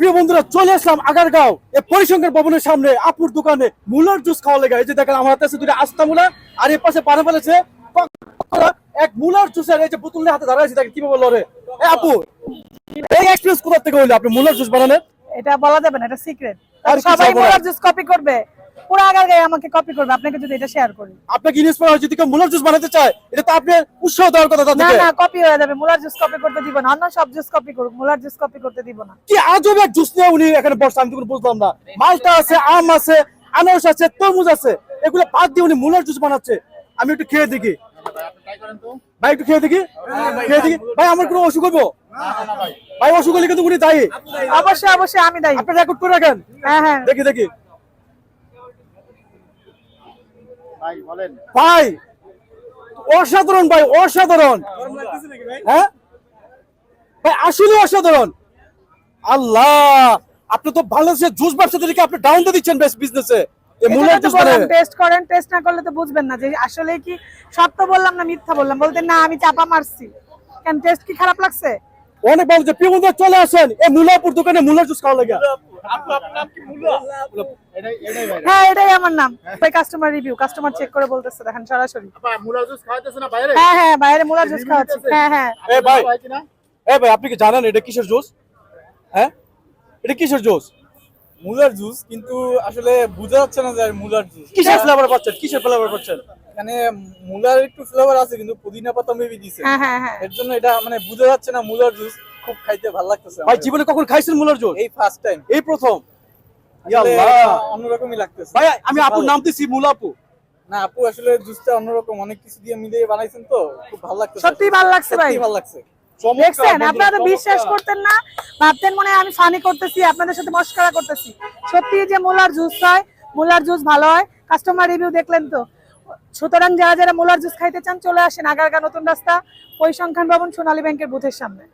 প্রিয় বন্ধুরা চলে আসলাম আগারগাঁও এই পরিসংখ্যান ভবনের সামনে আপুর দোকানে। মুলার জুস খাওয়া লেগে এই যে দেখেন আমার হাতে আছে দুটো আস্তা মুলা আর এর পাশে পানে ফেলেছে। এক মূলার জুসের এই যে বোতল হাতে দাঁড়ায় আছে দেখেন কীভাবে লড়ে এ আপু এই এক্সপিরিয়েন্স কোথা থেকে হইল আপনি মুলার জুস বানানের? এটা বলা যাবে না এটা সিক্রেট আর সবাই মূলার জুস কপি করবে। পুরো আগার গায়ে আমাকে কপি করবে আপনাকে যদি এটা শেয়ার করি। আপনাকে ইন্সপায়ার হয়েছে যদি কেউ মুলার জুস বানাতে চায় এটা তো আপনি উৎসাহ দেওয়ার কথা না তাদেরকে না কপি হয়ে যাবে মোলার জুস কপি করতে দিব না অন্য সব জুস কপি করুক মোলার জুস কপি করতে দিব না। কি আজব এক জুস নিয়ে উনি এখানে বসছে আমি তো বুঝলাম না। মালটা আছে আম আছে আনারস আছে তরমুজ আছে এগুলো বাদ দিয়ে উনি মুলার জুস বানাচ্ছে। আমি একটু খেয়ে দেখি। ভাই একটু খেয়ে দেখি? খেয়ে দেখি? ভাই আমার কোনো অসুখ হব ভাই অসুখ হলে কিন্তু উনি দায়ী। অবশ্যই অবশ্যই আমি দায়ী। আপনি রেকর্ড করে রাখেন। হ্যাঁ হ্যাঁ। দেখি দেখি। ভাই অসাধারণ ভাই অসাধারণ। হ্যাঁ? ভাই আসলে অসাধারণ। আল্লাহ আপনি তো বাংলাদেশের জুস ব্যবসাদেরকে আপনি ডাউন দিয়ে দিচ্ছেন বেশ বিজনেসে টেস্ট করেন টেস্ট না করলে তো বুঝবেন না যে আসলে কি সত্য বললাম না মিথ্যা বললাম? বলতেন না আমি চাপা মারছি। কেন টেস্ট কি খারাপ লাগছে? অনেক ভালো যে চলে আসেন। এই মুলাপুর দোকানে মুলার জুস খাওয়া লাগে। হ্যাঁ এটাই আমার নাম। ভাই কাস্টমার রিভিউ কাস্টমার চেক করে বলতেছে দেখেন সরাসরি। আপা মুলা জুস খাওয়াইতেছে না বাইরে? হ্যাঁ হ্যাঁ বাইরে মোলার জুস খাওয়াচ্ছি। হ্যাঁ হ্যাঁ। ভাই। ভাই এ ভাই আপনি কি জানেন এটা কিসের জুস হ্যাঁ? এটা কিসের জুস মুলার জুস কিন্তু আসলে বোঝা যাচ্ছে না যে মুলার জুস কিসের ফ্লেভার পাচ্ছেন? কিসের ফ্লেভার পাচ্ছেন? এখানে মুলার একটু ফ্লেভার আছে কিন্তু পুদিনা পাতা মেবি দিছে। হ্যাঁ হ্যাঁ হ্যাঁ। এর জন্য এটা মানে বোঝা যাচ্ছে না মুলার জুস খুব খাইতে ভালো লাগতেছে ভাই জীবনে কখন খাইছেন মুলার এই ফার্স্ট টাইম এই প্রথম? অন্যরকমই লাগতেছে। ভাই আমি আপুর নাম দিছি মুলাপু না আপু আসলে জুসটা অন্যরকম অনেক কিছু দিয়ে মিলিয়ে বানাইছেন তো খুব ভালো লাগতেছে সত্যি ভালো লাগছে ভাই। সত্যি ভালো লাগছে। দেখছেন আপনারা বিশ্বাস করতেন না ভাবতেন মনে আমি ফানি করতেছি আপনাদের সাথে মস্করা করতেছি। সত্যি যে মোলার জুস হয় মোলার জুস ভালো হয় কাস্টমার রিভিউ দেখলেন তো। সুতরাং যারা যারা মোলার জুস খাইতে চান চলে আসেন আগারগা নতুন রাস্তা পরিসংখ্যান ভবন সোনালী ব্যাংকের বুথের সামনে।